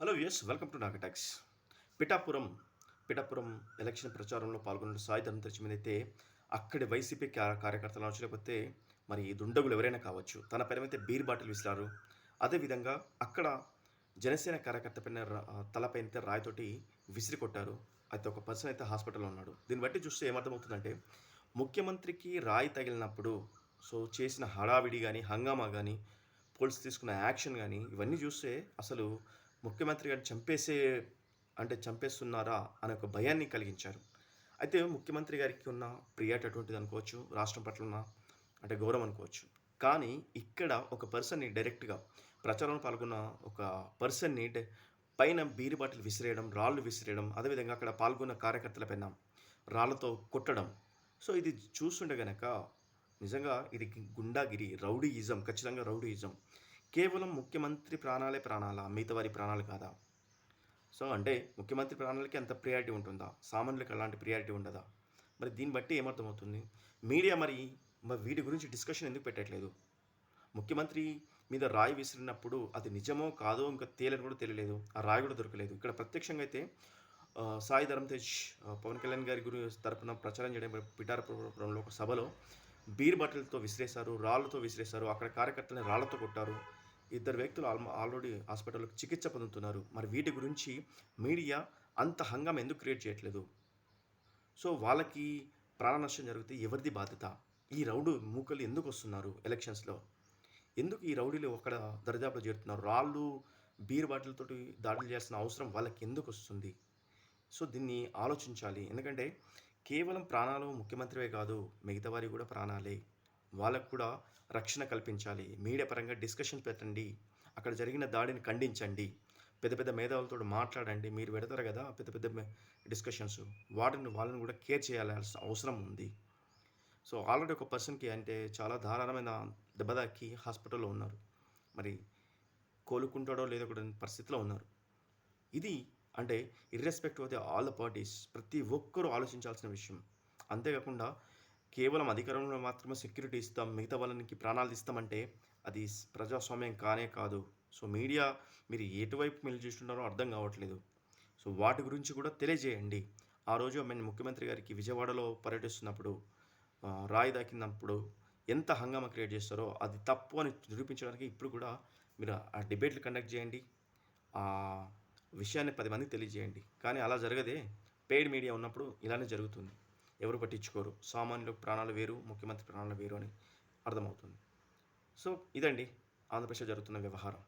Hello yes welcome to Nagatalks Pithapuram Pithapuram election ప్రచారంలో పాల్గొన్న సాయి ధర్మదర్శి మీద అయితే అక్కడి వైసీపీ కార్యకర్తలు అనొచ్చు లేకపోతే మరి దుండగులు ఎవరైనా కావచ్చు. తన పైన అయితే బీర్ బాటిల్ విసిరారు అదేవిధంగా అక్కడ జనసేన కార్యకర్త పైన తలపైన అయితే రాయితోటి విసిరి కొట్టారు. అయితే ఒక పర్సన్ అయితే హాస్పిటల్లో ఉన్నాడు. దీన్ని బట్టి చూస్తే ఏమర్థమవుతుందంటే ముఖ్యమంత్రికి రాయి తగిలినప్పుడు సో చేసిన హడావిడి కానీ హంగామా కానీ పోలీసు తీసుకున్న యాక్షన్ కానీ ఇవన్నీ చూస్తే అసలు ముఖ్యమంత్రి గారిని చంపేసే అంటే చంపేస్తున్నారా అనే ఒక భయాన్ని కలిగించారు. అయితే ముఖ్యమంత్రి గారికి ఉన్న ప్రియాట్ అటువంటిది అనుకోవచ్చు రాష్ట్రం పట్ల ఉన్న అంటే గౌరవం అనుకోవచ్చు. కానీ ఇక్కడ ఒక పర్సన్ని డైరెక్ట్గా ప్రచారంలో పాల్గొన్న ఒక పర్సన్ని పైన బీరి బాటిల్ విసిరేయడం రాళ్ళు విసిరేయడం అదేవిధంగా అక్కడ పాల్గొన్న కార్యకర్తల పైన రాళ్ళతో కొట్టడం. సో ఇది చూస్తుంటే గనక నిజంగా ఇది గుండాగిరి రౌడీయిజం ఖచ్చితంగా రౌడీయిజం. కేవలం ముఖ్యమంత్రి ప్రాణాలే ప్రాణాలా? మిగతా వారి ప్రాణాలు కాదా? సో అంటే ముఖ్యమంత్రి ప్రాణాలకి అంత ప్రియారిటీ ఉంటుందా? సామాన్యులకు అలాంటి ప్రియారిటీ ఉండదా? మరి దీన్ని బట్టి ఏమర్థమవుతుంది? మీడియా మరి మరి వీటి గురించి డిస్కషన్ ఎందుకు పెట్టట్లేదు? ముఖ్యమంత్రి మీద రాయి విసిరినప్పుడు అది నిజమో కాదో ఇంకా తేలని కూడా తెలియలేదు. ఆ రాయి కూడా దొరకలేదు. ఇక్కడ ప్రత్యక్షంగా అయితే సాయి ధరమ్ తేజ్ పవన్ కళ్యాణ్ గారి గురి తరపున ప్రచారం చేయడం పిఠారపురంలో ఒక సభలో బీర్ బాటిల్తో విసిరేశారు రాళ్ళతో విసిరేశారు అక్కడ కార్యకర్తలను రాళ్ళతో కొట్టారు. ఇద్దరు వ్యక్తులు ఆల్మ- ఆల్రెడీ హాస్పిటల్లో చికిత్స పొందుతున్నారు. మరి వీటి గురించి మీడియా అంత హంగం ఎందుకు క్రియేట్ చేయట్లేదు? సో వాళ్ళకి ప్రాణ నష్టం జరిగితే ఎవరిది బాధ్యత? ఈ రౌడు మూకలు ఎందుకు వస్తున్నారు ఎలక్షన్స్లో? ఎందుకు ఈ రౌడీలు అక్కడ దరిదాపులు చేరుతున్నారు? రాళ్ళు బీర్ బాటిల్తోటి దాడులు చేయాల్సిన అవసరం వాళ్ళకి ఎందుకు వస్తుంది? సో దీన్ని ఆలోచించాలి. ఎందుకంటే కేవలం ప్రాణాలు ముఖ్యమంత్రివే కాదు మిగతా వారి కూడా ప్రాణాలే. వాళ్ళకు కూడా రక్షణ కల్పించాలి. మీడియా పరంగా డిస్కషన్ పెట్టండి. అక్కడ జరిగిన దాడిని ఖండించండి. పెద్ద పెద్ద మేధావులతో మాట్లాడండి. మీరు పెడతారు కదా పెద్ద పెద్ద డిస్కషన్స్. వాటిని వాళ్ళని కూడా కేర్ చేయాల్సిన అవసరం ఉంది. సో ఆల్రెడీ ఒక పర్సన్కి అంటే చాలా దారుణమైన దెబ్బ తాకి హాస్పిటల్లో ఉన్నారు. మరి కోలుకుంటాడో లేదో కూడా పరిస్థితిలో ఉన్నారు. ఇది అంటే irrespective of the all the parties ప్రతి ఒక్కరూ ఆలోచించాల్సిన విషయం. అంతేకాకుండా కేవలం అధికారంలో మాత్రమే సెక్యూరిటీ ఇస్తాం మిగతా వాళ్ళకి ప్రాణాలు ఇస్తామంటే అది ప్రజాస్వామ్యం కానే కాదు. సో మీడియా మీరు ఎటువైపు మెల్లి చూస్తున్నారో అర్థం కావట్లేదు. సో వాటి గురించి కూడా తెలియజేయండి. ఆ రోజు మేము ముఖ్యమంత్రి గారికి విజయవాడలో పర్యటిస్తున్నప్పుడు రాయి దాకినప్పుడు ఎంత హంగామా క్రియేట్ చేస్తారో అది తప్పు అని నిరూపించడానికి ఇప్పుడు కూడా మీరు ఆ డిబేట్లు కండక్ట్ చేయండి. ఆ విషయాన్ని పది మందికి తెలియజేయండి. కానీ అలా జరగదే. పెయిడ్ మీడియా ఉన్నప్పుడు ఇలానే జరుగుతుంది. ఎవరు పట్టించుకోరు. సామాన్యులు ప్రాణాలు వేరు ముఖ్యమంత్రి ప్రాణాలు వేరు అని అర్థమవుతుంది. సో ఇదండి ఆంధ్రప్రదేశ్లో జరుగుతున్న వ్యవహారం.